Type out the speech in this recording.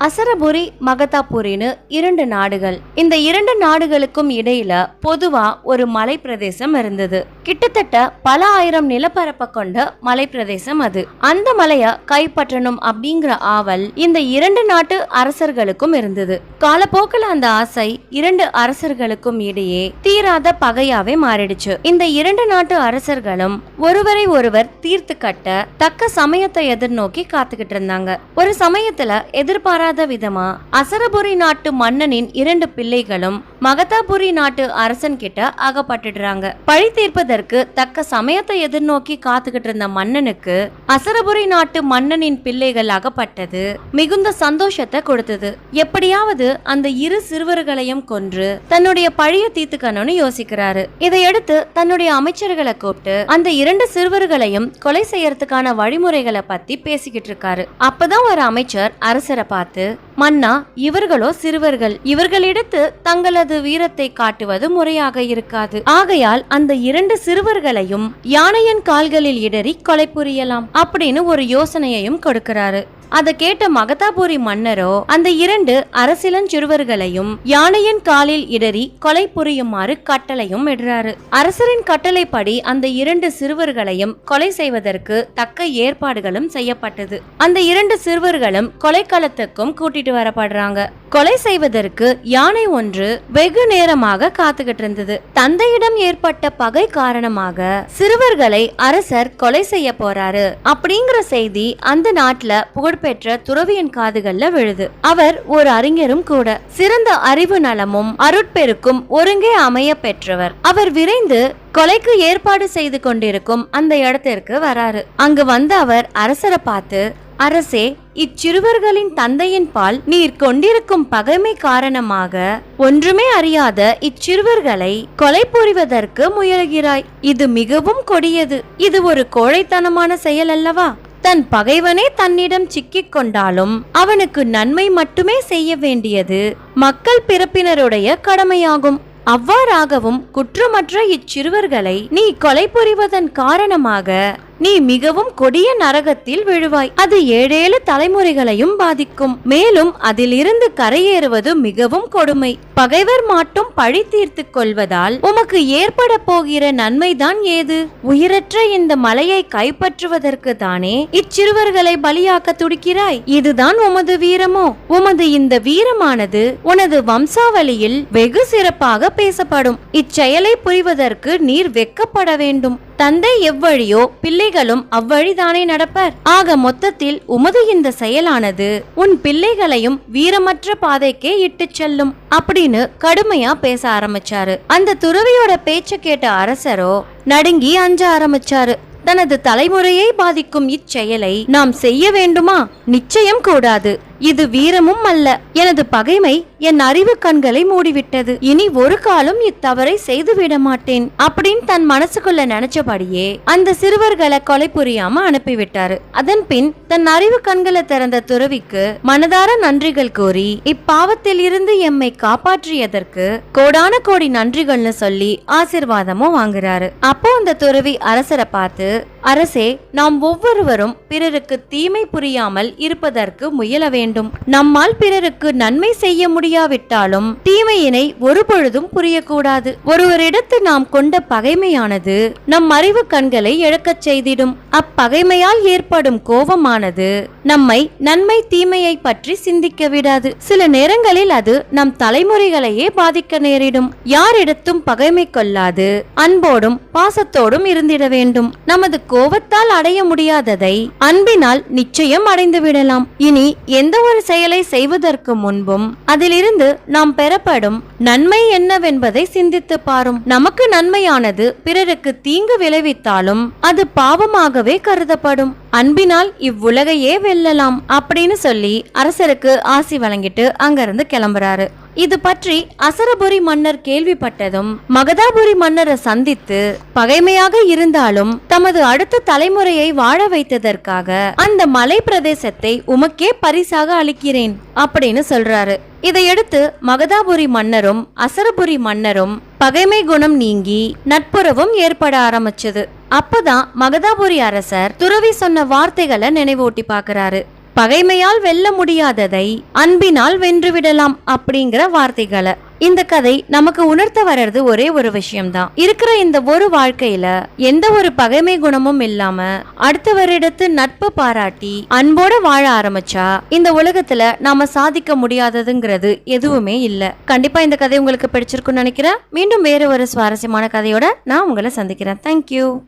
அசரபுரி மகதாபுரின்னு இரண்டு நாடுகள். இந்த இரண்டு நாடுகளுக்கும் இடையில பொதுவா ஒரு மலை பிரதேசம் இருந்தது. கிட்டத்தட்ட பல ஆயிரம் நிலப்பரப்பை கொண்ட மலை பிரதேசம் அது. அந்த மலைய கைப்பற்றணும் அப்படிங்கிற ஆவல் இந்த இரண்டு நாட்டு அரசர்களுக்கும் இருந்தது. காலப்போக்கில் அந்த ஆசை இரண்டு அரசர்களுக்கும் இடையே தீராத பகையாவே மாறிடுச்சு. இந்த இரண்டு நாட்டு அரசர்களும் ஒருவரை ஒருவர் தீர்த்து கட்ட தக்க சமயத்தை எதிர்நோக்கி காத்துக்கிட்டு இருந்தாங்க. ஒரு சமயத்துல எதிர்பாராத விதமா அசரபுரி நாட்டு மன்னனின் இரண்டு பிள்ளைகளும் மகதாபுரி நாட்டு அரசன் கிட்ட அகப்பட்டுடுறாங்க. பழி தீர்ப்பதற்கு தக்க சமயத்தை எதிர்நோக்கி காத்துக்கிட்டு இருந்த மன்னனுக்கு அசரபுரி நாட்டு மன்னனின் பிள்ளைகள் அகப்பட்டது. மிகுந்த சந்தோஷத்தை கொடுத்தது. எப்படியாவது அந்த இரு சிறுவர்களையும் கொன்று தன்னுடைய பழிய தீர்த்துக்கணும்னு யோசிக்கிறாரு. இதையடுத்து தன்னுடைய அமைச்சர்களை கூப்பிட்டு அந்த இரண்டு சிறுவர்களையும் கொலை செய்யறதுக்கான வழிமுறைகளை பத்தி பேசிக்கிட்டு இருக்காரு. அப்பதான் ஒரு அமைச்சர் அரசரை பார்த்து மன்னா இவர்களோ சிறுவர்கள். இவர்களிடத்து தங்களது வீரத்தை காட்டுவது முறையாக இருக்காது. ஆகையால் அந்த இரண்டு சிறுவர்களையும் யானையின் கால்களில் இடறி கொலை புரியலாம் அப்படின்னு ஒரு யோசனையையும் கொடுக்கிறாரு. அதை கேட்ட மகதாபுரி மன்னரோ அந்த இரண்டு அரசிலஞ்சிறுவர்களையும் யானையின் காலில் இடறி கொலை புரியுமாறு கட்டளையும் இடுறாரு அரசரின் கட்டளைப்படி அந்த இரண்டு சிறுவர்களையும் கொலை செய்வதற்கு தக்க ஏற்பாடுகளும் செய்யப்பட்டது. அந்த இரண்டு சிறுவர்களும் கொலைக்களத்துக்கும் கூட்டிட்டு வரப்படுறாங்க. கொலை செய்வதற்கு யானை ஒன்று வெகு நேரமாக காத்துக்கிட்டு இருந்தது. தந்தையிடம் ஏற்பட்ட பகை காரணமாக சிறுவர்களை அரசர் கொலை செய்ய போறாரு. அப்படிங்கிற செய்தி அந்த நாட்டுல புகழ்பெற்ற துறவியின் காதுகள்ல விழுது. அவர் ஒரு அறிஞரும் கூட. சிறந்த அறிவு நலமும் அருட்பெருக்கும் ஒருங்கே அமைய பெற்றவர். அவர் விரைந்து கொலைக்கு ஏற்பாடு செய்து கொண்டிருக்கும் அந்த இடத்திற்கு வராரு. அங்கு வந்த அவர் அரசரை பார்த்து அரசே இச்சிறுவர்களின் தந்தையின் பால் நீர் கொண்டிருக்கும் பகைமை காரணமாக ஒன்றுமே அறியாத இச்சிறுவர்களை கொலை புரிவதற்கு முயல்கிறாய். இது மிகவும் கொடியது. இது ஒரு கோழைத்தனமான செயல் அல்லவா? தன் பகைவனே தன்னிடம் சிக்கிக் கொண்டாலும் அவனுக்கு நன்மை மட்டுமே செய்ய வேண்டியது மக்கள் பிறப்பினருடைய கடமையாகும். அவ்வாறாகவும் குற்றமற்ற இச்சிறுவர்களை நீ கொலை புரிவதன் காரணமாக நீ மிகவும் கொடிய நரகத்தில் விழுவாய். அது ஏழேழு தலைமுறைகளையும் பாதிக்கும். மேலும் அதிலிருந்து கரையேறுவது மிகவும் கொடுமை. பகைவர் மாட்டும் பழி தீர்த்து கொள்வதால் உமக்கு ஏற்பட போகிற நன்மைதான் ஏது? உயிரற்ற இந்த மலையை கைப்பற்றுவதற்கு தானே இச்சிறுவர்களை பலியாக்க துடிக்கிறாய்? இதுதான் உமது வீரமோ? உமது இந்த வீரமானது உனது வம்சாவளியில் வெகு சிறப்பாக பேசப்படும். இச்செயலை புரிவதற்கு நீர் வெக்கப்பட வேண்டும். தந்தை எவ்வழியோ பிள்ளை பிள்ளைகளும் அவ்வழிதானே நடப்பர்? ஆக மொத்தத்தில் உமது இந்த செயலானது உன் பிள்ளைகளையும் வீரமற்ற பாதைக்கே இட்டுச் செல்லும். அப்படின்னு கடுமையா பேச ஆரம்பிச்சாரு. அந்த துறவியோட பேச்ச கேட்ட அரசரோ நடுங்கி அஞ்ச ஆரம்பிச்சாரு. தனது தலைமுறையை பாதிக்கும் இச்செயலை நாம் செய்ய வேண்டுமா? நிச்சயம் கூடாது. இது வீரமும் அல்ல. எனது பகைமை என் அறிவு கண்களை மூடிவிட்டது. இனி ஒரு காலம் இத்தவறை செய்துவிட மாட்டேன். அப்படின்னு தன் மனசுக்குள்ள நினைச்சபடியே அந்த சிறுவர்களை கொலை புரியாம அனுப்பிவிட்டாரு. அதன் பின் தன் அறிவு கண்களை திறந்த துறவிக்கு மனதார நன்றிகள் கூறி இப்பாவத்தில் இருந்து எம்மை காப்பாற்றியதற்கு கோடான கோடி நன்றிகள்னு சொல்லி ஆசிர்வாதமும் வாங்குறாரு. அப்போ அந்த துறவி அரசரை பார்த்து அரசே நாம் ஒவ்வொருவரும் பிறருக்கு தீமை புரியாமல் இருப்பதற்கு முயல வேண்டும். நம்மால் பிறருக்கு நன்மை செய்ய முடியாவிட்டாலும் தீமையினை ஒரு பொழுதும் புரியக்கூடாது. ஒருவரிடத்து நாம் கொண்ட பகைமையானது நம் அறிவு கண்களை இழக்கச் செய்திடும். அப்பகைமையால் ஏற்படும் கோபமானது நம்மை நன்மை தீமையை பற்றி சிந்திக்க விடாது. சில நேரங்களில் அது நம் தலைமுறைகளையே பாதிக்க நேரிடும். யாரிடத்தும் பகைமை கொள்ளாது. அன்போடும் பாசத்தோடும் இருந்திட வேண்டும். நமது கோபத்தால் அடைய முடியாததை அன்பினால் நிச்சயம் அடைந்து விடலாம். இனி எந்த ஒரு செயலை செய்வதற்கு முன்பும் அதிலிருந்து நாம் பெறப்படும் நன்மை என்னவென்பதை சிந்தித்து பாரும். நமக்கு நன்மையானது பிறருக்கு தீங்கு விளைவித்தாலும் அது பாவமாகவே கருதப்படும். அன்பினால் இவ்வுலகையே வெல்லலாம் அப்படின்னு சொல்லி அரசருக்கு ஆசி வழங்கிட்டு அங்கிருந்து கிளம்புறாரு. இது பற்றி அசரபுரி மன்னர் கேள்விப்பட்டதும் மகதாபுரி மன்னரை சந்தித்து பகைமையாக இருந்தாலும் தமது அடுத்த தலைமுறையை வாழ வைத்ததற்காக அந்த மலை பிரதேசத்தை உமக்கே பரிசாக அளிக்கிறேன் அப்படின்னு சொல்றாரு. இதையடுத்து மகதாபுரி மன்னரும் அசரபுரி மன்னரும் பகைமை குணம் நீங்கி நட்புறவும் ஏற்பட ஆரம்பிச்சது. அப்பதான் மகதாபுரி அரசர் துறவி சொன்ன வார்த்தைகளை நினைவூட்டி பார்க்கறாரு. பகைமையால் வெல்ல முடியாததை அன்பினால் வென்றுவிடலாம் அப்படிங்கிற வார்த்தைகளை. இந்த கதை நமக்கு உணர்த்த வர்றது ஒரே ஒரு விஷயம்தான். இருக்கிற இந்த ஒரு வாழ்க்கையில எந்த ஒரு பகைமை குணமும் இல்லாம அடுத்தவரிடத்து நட்பு பாராட்டி அன்போட வாழ ஆரம்பிச்சா இந்த உலகத்துல நாம சாதிக்க முடியாததுங்கிறது எதுவுமே இல்ல. கண்டிப்பா இந்த கதை உங்களுக்கு பிடிச்சிருக்கும்னு நினைக்கிறேன். மீண்டும் வேற ஒரு சுவாரஸ்யமான கதையோட நான் உங்களை சந்திக்கிறேன். தேங்க்யூ